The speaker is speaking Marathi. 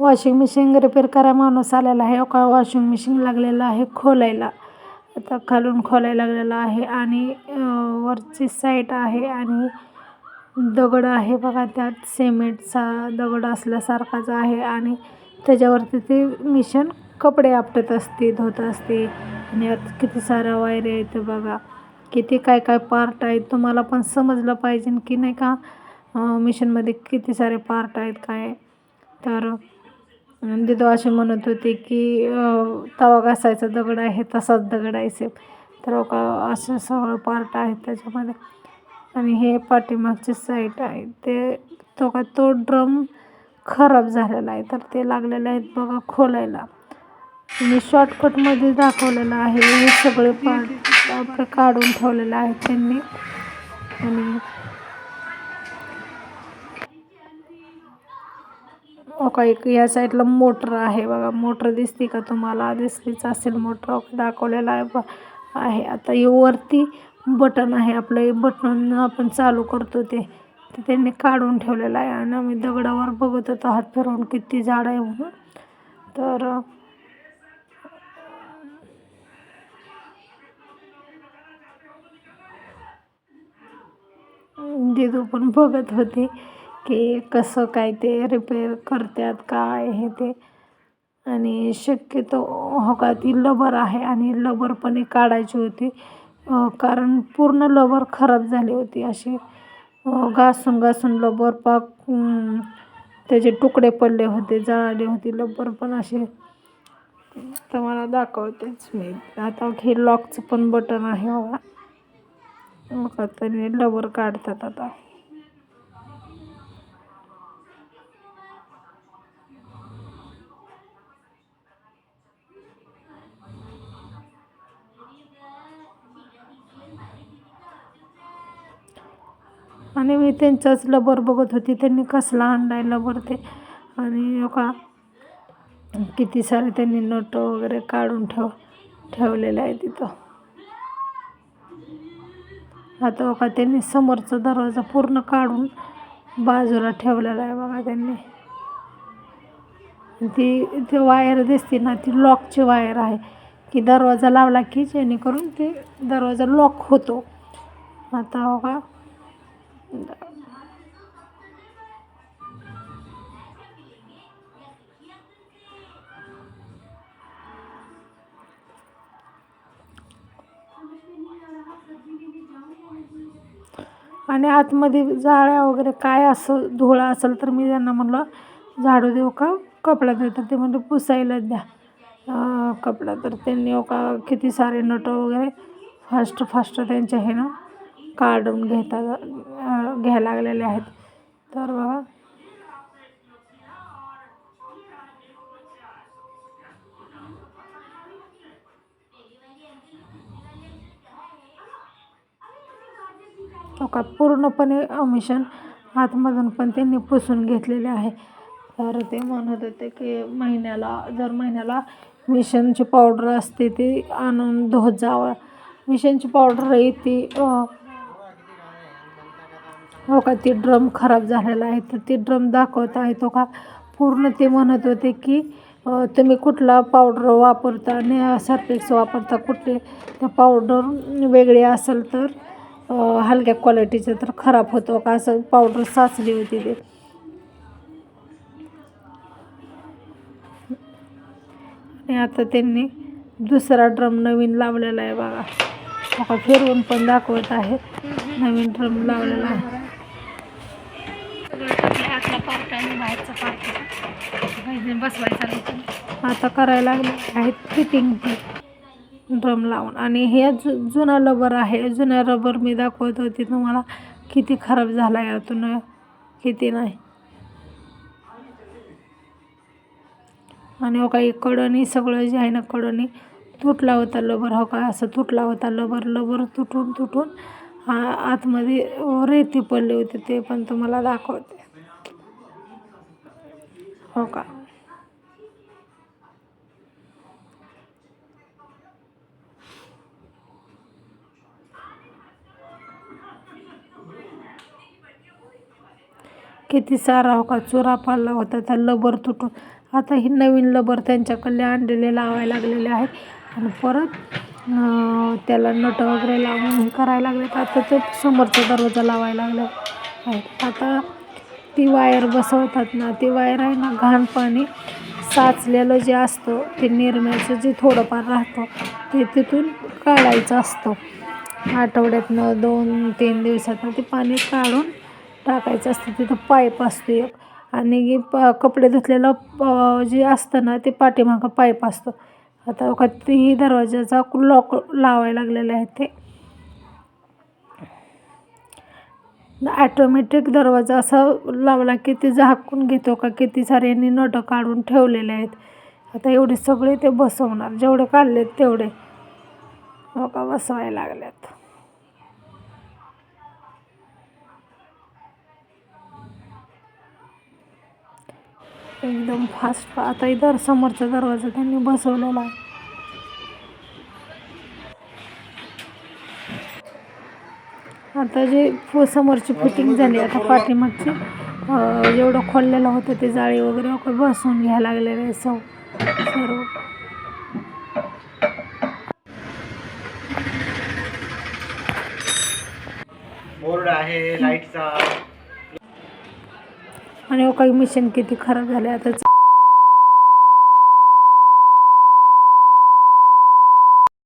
वॉशिंग मशीन रिपेअर करा माणूस आलेला आहे. का वॉशिंग मशीन लागलेलं आहे खोलायला. आता खालून खोलायला लागलेला आहे आणि वरची साईट आहे आणि दगड आहे बघा त्यात. सिमेंटचा दगड असल्यासारखाच आहे आणि त्याच्यावरती ते मिशन कपडे आपटत असते धुत असते. आणि यात किती साऱ्या वायर आहेत बघा. किती काय काय पार्ट आहेत तुम्हाला पण समजलं पाहिजे की नाही का? मिशनमध्ये किती सारे पार्ट आहेत काय? तर म्हणजे दिदो असे म्हणत होते की तवा घासायचा दगड आहे तसाच दगड आहे सेम. तर हो का असं सगळं पार्ट आहेत त्याच्यामध्ये. आणि हे पाठीमागचे साईट आहे. ते तो का तो ड्रम खराब झालेला आहे. तर ते लागलेले आहेत बघा खोलायला. मी शॉर्टकटमध्ये दाखवलेलं आहे. हे सगळे पार्ट काढून ठेवलेलं आहे त्यांनी. आणि ओका एक या साईडला मोटर आहे बघा. मोटर दिसते का तुम्हाला? दिसलीच असेल मोटर. दाखवलेला आहे आहे. आता हे वरती बटन आहे आपलं. हे बटन आपण चालू करतो ते. ते त्यांनी काढून ठेवलेलं आहे. आणि आम्ही दगडावर बघत होतो. हात फिरवून किती झाड आहे म्हणून. तर दिदू पण बघत होते. की कसं काय ते रिपेअर करतात काय हे ते. आणि शक्यतो हो का ती लबर आहे आणि लबर पण एक काढायची होती. कारण पूर्ण लबर खराब झाली होती अशी. घासून घासून लबर पाक त्याचे तुकडे पडले होते जळाले होते. लबर पण असे. तर मला दाखवतेच मी आता हे लॉकचं पण बटन आहे बघा. हो मग लबर काढतात आता. आणि मी त्यांचाच लबर बघत होती. त्यांनी कसला अंडा आहे लबर ते. आणि हो का किती सारे त्यांनी नट वगैरे काढून ठेव ठेवलेलं आहे तिथं. आता हो बघा त्यांनी समोरचा दरवाजा पूर्ण काढून बाजूला ठेवलेला आहे बघा त्यांनी. ती ती वायर दिसते ना ती लॉकची वायर आहे. की दरवाजा लावला की जेणेकरून ते दरवाजा लॉक होतो. आता हो बघा आणि आतमध्ये जाळ्या वगैरे काय असं धुळा असेल तर मी त्यांना म्हणलं झाडू देऊ का कपडा देऊ? तर ते म्हणजे पुसायला द्या. कपडा तर त्यांनी हो का किती सारे नट वगैरे फास्ट फास्ट त्यांच्या हे ना काढून घेता घ्यायला लागलेले आहेत. तर बघा. का पूर्णपणे मिशन आतमधून पण त्यांनी पुसून घेतलेले आहे. तर ते म्हणत होते की महिन्याला जर महिन्याला मिशनची पावडर असते ती आणून धुत जावं. मिशनची पावडर आहे ती हो का? ती ड्रम खराब झालेला आहे. तर ती ड्रम दाखवत आहे. तो का पूर्ण ते म्हणत होते की तुम्ही कुठला पावडर वापरता? आणि सर्फेक्स वापरता कुठले? त्या पावडर वेगळे असेल तर हलक्या क्वालिटीचं तर खराब होतो हो का? असं पावडर साचली होती ते. आणि आता त्यांनी दुसरा ड्रम नवीन लावलेला आहे बघा. आता फिरवून पण दाखवत आहे. नवीन ड्रम लावलेला आहे. आता करायला लागले आहेत फिटिंग ड्रम लावून. आणि हे जु जुना रबर आहे. जुना रबर मी दाखवत होती तुम्हाला. किती खराब झाला आहे यातून. किती नाही. आणि हो काही कडणी सगळं जे आहे ना कडणी तुटला होता लबर हो का असं तुटला होता लबर लबर तुटून तुटून हा आतमध्ये रेती पडली होती. ते पण तुम्हाला दाखवते. हो का? किती सारा हो का? चुरा पाडला होता त्या लबर तुटून. आता ही नवीन लबर त्यांच्याकडले आणलेले लावायला लागलेले आहेत. आणि परत त्याला नट वगैरे लावून हे करायला लागले आता ते समोरचा दरवाजा लावायला लागले आहेत. आता ती वायर बसवतात ना ती वायर आहे ना घाण पाणी साचलेलं जे असतं ते निरम्याचं जे थोडंफार राहतं ते तिथून काढायचं असतं. आठवड्यातनं दोन तीन दिवसातनं ते पाणी काढून टाकायचं असतं. तिथं पाईप असतो एक आणि प कपडे धुतलेलं प जे असतं ना ते पाठीमागं पाईप असतो. आता बघा दरवाजाचा लॉक लावायला लागलेले आहे ते. ॲटोमॅटिक दरवाजा असा लावला की ते झाकून घेतो का किती सारे यांनी नटं काढून ठेवलेले आहेत. आता एवढे सगळे ते बसवणार. जेवढे काढलेत तेवढे. हो का बसवायला लागल्यात. एकदम फास्ट आता इधर समोरचा दरवाजा त्यांनी बसवलेला आहे. आता जे फो समोरची फिटिंग झाली आता पाठीमागची अं, जेवढं खोललेलं होतं ते जाळी वगैरे का बसवून घ्यायला लागलेलं आहे सौ सर्व. बोर्ड आहे लाईटचा. आणि हो काही मिशन किती खराब झाले आता